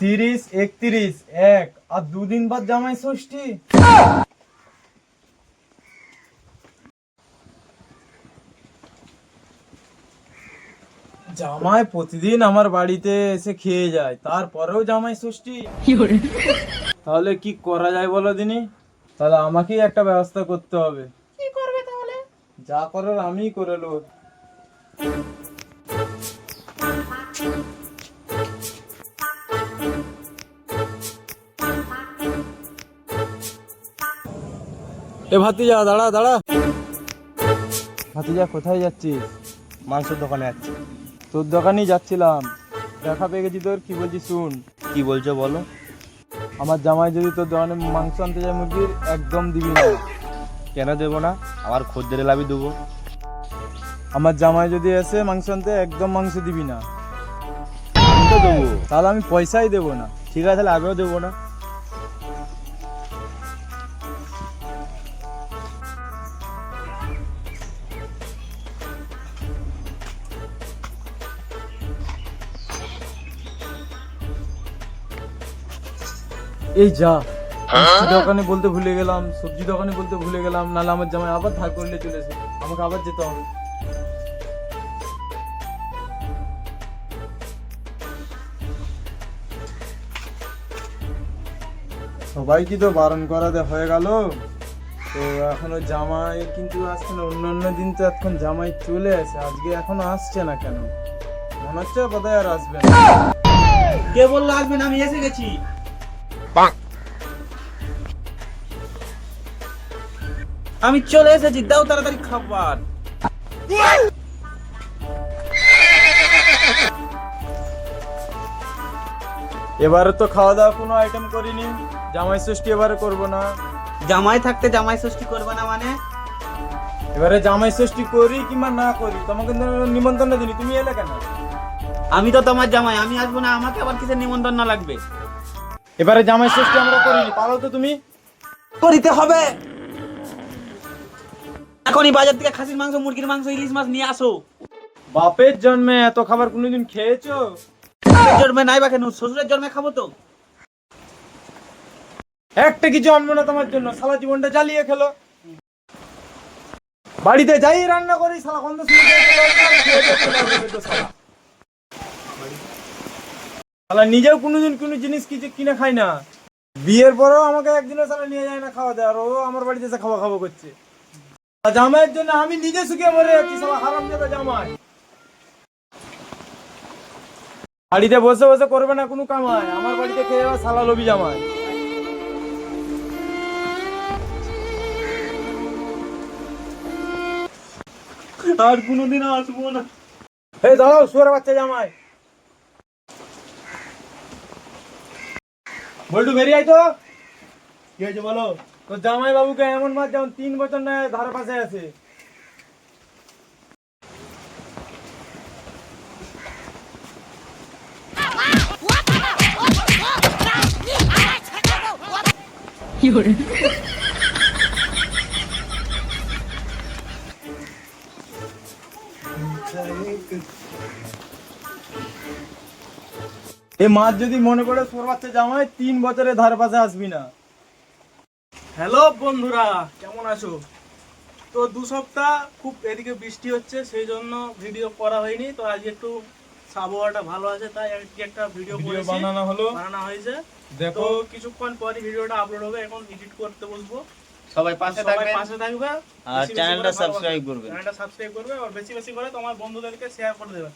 তিরিশ একত্রিশ এক। আর দুদিন বাদ জামাই ষষ্ঠী? জামাই প্রতিদিন আমার বাড়িতে এসে খেয়ে যায় তারপরেও জামাই ষষ্ঠী। তাহলে কি করা যায় বলো দিনি? তাহলে আমাকেই একটা ব্যবস্থা করতে হবে। কি করবে তাহলে? যা করার আমিই করে নেব। এ ভাতিজা দাঁড়া দাঁড়া। ভাতিজা কোথায় যাচ্ছিস? মাংসের দোকানে যাচ্ছি। তোর দোকানেই যাচ্ছিলাম। দেখা পেয়ে গেছি তোর কি বলছি শুন? কি বলছো বলো? আমার জামাই যদি তোর দোকানে মাংস আনতে যায় মুরগির একদম দিবি না। কেন দেবো না? আমার খদ্দের লাভই দেবো। আমার জামাই যদি এসে মাংস আনতে একদম মাংস দিবি না। আমি তো দেবো। তাহলে আমি পয়সাই দেবো না। ঠিক আছে তাহলে আগেও দেবো না। এই যা। মিষ্টি দোকানে বলতে ভুলে গেলাম সবজি দোকানে বলতে ভুলে গেলাম নাহলে আমার জামাই আবার ধার করলে চলেছে আমাকে আবার যেতে হবে। সবাই কি তো বারণ করাতে হয়ে গেল। তো এখনও জামাই কিন্তু আসছে না অন্য অন্য দিন তো এখন জামাই চলে আসে আজকে এখনও আসছে না কেন? মনে হচ্ছে বোধহয় আর আসবে না। কে বলল আসবেন আমি এসে গেছি। আমি চলে এসেছি দাও তাড়াতাড়ি খাবার। এবারে তো খাওয়া দাওয়া কোনো আইটেম করিনি। জামাই ষষ্ঠী এবারে করব না। জামাই থাকতে জামাই ষষ্ঠী করবে না মানে? এবারে জামাই ষষ্ঠী করি কিংবা না করি তোমাকে নিমন্ত্রণ দিনি তুমি এলে কেন? আমি তো তোমার জামাই আমি আসব না আমাকে আবার কিসের নিমন্ত্রণ না লাগবে? এবারে জামাই ষষ্ঠী আমরা করিনি পারো তো তুমি? করিতে হবে। এখনই বাজার থেকে খাসির মাংস মুরগির মাংস ইলিশ মাছ নিয়ে আসো। বাপের জন্মে এত খাবার কোনোদিন খেয়েছো? জন্মে নাই বা কেন? শ্বশুরের জন্মে খাব তো। একটা কিছু আনব না তোমার জন্য সারা জীবনটা জ্বালিয়ে খেলো। বাড়িতে যাই রান্না করি সালা গন্ধ শুনে খেয়ে দিয়ে চলে আসবে তো শালা। শালা নিজেও কোনোদিন কোনো জিনিস কিছু কিনে খাই না। বিয়ের পরেও আমাকে একদিনও সালা নিয়ে যায় না খাওয়া দেয় আর ও আমার বাড়িতে এসে খাওয়া খাওয়া করছে। জামাইয়ের জন্য আমি নিজে শুকিয়ে মরে যাচ্ছি সালা হারাম যাবে জামাই। বাড়িতে বসে বসে করবে না কোনো কামাই, আমার বাড়িতে খেয়ে যাওয়া সালা লবি জামাই। আর কোনোদিন আসব না। এই দাঁড়াও, শুয়ার বাচ্চা জামাই। বল্টু বেরিয়ে আয় তো। কি হয়েছে বলো? তো জামাই বাবুকে এমন মাছ যেমন তিন বছর নয় ধারে পাশে আছে। এই মাছ যদি মনে করে সোর বাচ্চা জামাই তিন বছরে ধারে পাশে আসবি না। হ্যালো বন্ধুরা কেমন আছো? তো দু সপ্তাহ খুব এদিকে বৃষ্টি হচ্ছে সেই জন্য ভিডিও করা হয়নি। তো আজকে একটু আবহাওয়াটা ভালো আছে তাই আজকে একটা ভিডিও ভিডিও করেছি। বানানো হলো। বানানো হয়েছে। তো দেখো কিছুক্ষণ পরে ভিডিওটা আপলোড হবে এখন এডিট করতে বসবো। সবাই পাশে থাকবেন। পাশে থাকবে। আর চ্যানেলটা সাবস্ক্রাইব করবেন। চ্যানেলটা সাবস্ক্রাইব করবে আর বেশি বেশি করে তোমার বন্ধুদেরকে শেয়ার করে দেবে।